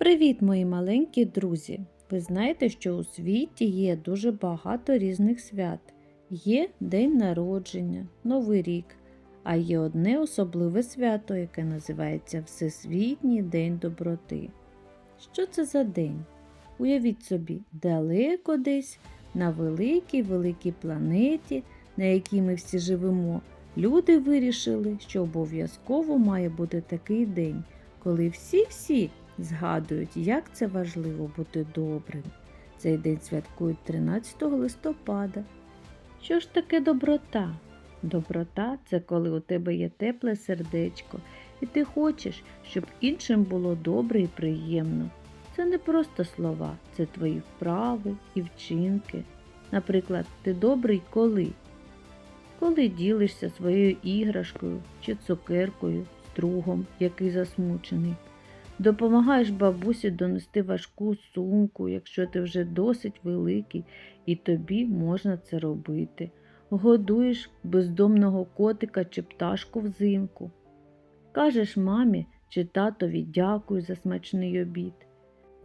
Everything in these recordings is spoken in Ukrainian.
Привіт, мої маленькі друзі! Ви знаєте, що у світі є дуже багато різних свят. Є День народження, Новий рік, а є одне особливе свято, яке називається Всесвітній День доброти. Що це за день? Уявіть собі, далеко десь на великій великій планеті, на якій ми всі живемо, люди вирішили, що обов'язково має бути такий день, коли всі-всі згадують, як це важливо бути добрим. Цей день святкують 13 листопада. Що ж таке доброта? Доброта це коли у тебе є тепле сердечко, і ти хочеш, щоб іншим було добре і приємно. Це не просто слова, це твої вправи і вчинки. Наприклад, ти добрий коли? Коли ділишся своєю іграшкою чи цукеркою з другом, який засмучений. Допомагаєш бабусі донести важку сумку, якщо ти вже досить великий, і тобі можна це робити. Годуєш бездомного котика чи пташку взимку. Кажеш мамі чи татові дякую за смачний обід.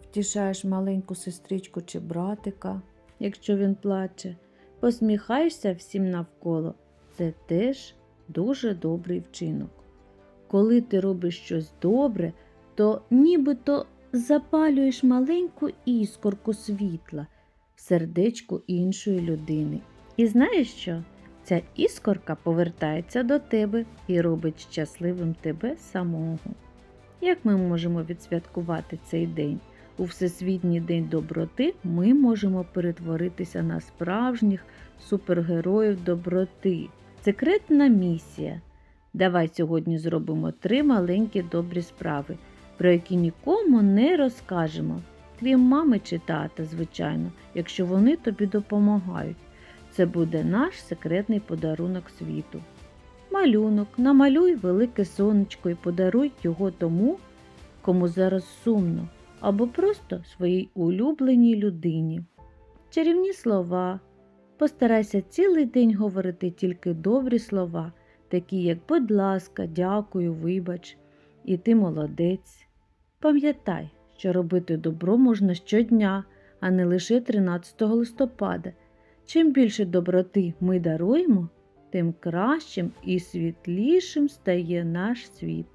Втішаєш маленьку сестричку чи братика, якщо він плаче. Посміхаєшся всім навколо. Це теж дуже добрий вчинок. Коли ти робиш щось добре, то нібито запалюєш маленьку іскорку світла в сердечку іншої людини. І знаєш що? Ця іскорка повертається до тебе і робить щасливим тебе самого. Як ми можемо відсвяткувати цей день? У Всесвітній день доброти ми можемо перетворитися на справжніх супергероїв доброти. Секретна місія. Давай сьогодні зробимо три маленькі добрі справи, про які нікому не розкажемо, крім мами чи тата, звичайно, якщо вони тобі допомагають. Це буде наш секретний подарунок світу. Малюнок, намалюй велике сонечко і подаруй його тому, кому зараз сумно, або просто своїй улюбленій людині. Чарівні слова. Постарайся цілий день говорити тільки добрі слова, такі як будь ласка, дякую, вибач, і ти молодець. Пам'ятай, що робити добро можна щодня, а не лише 13 листопада. Чим більше доброти ми даруємо, тим кращим і світлішим стає наш світ.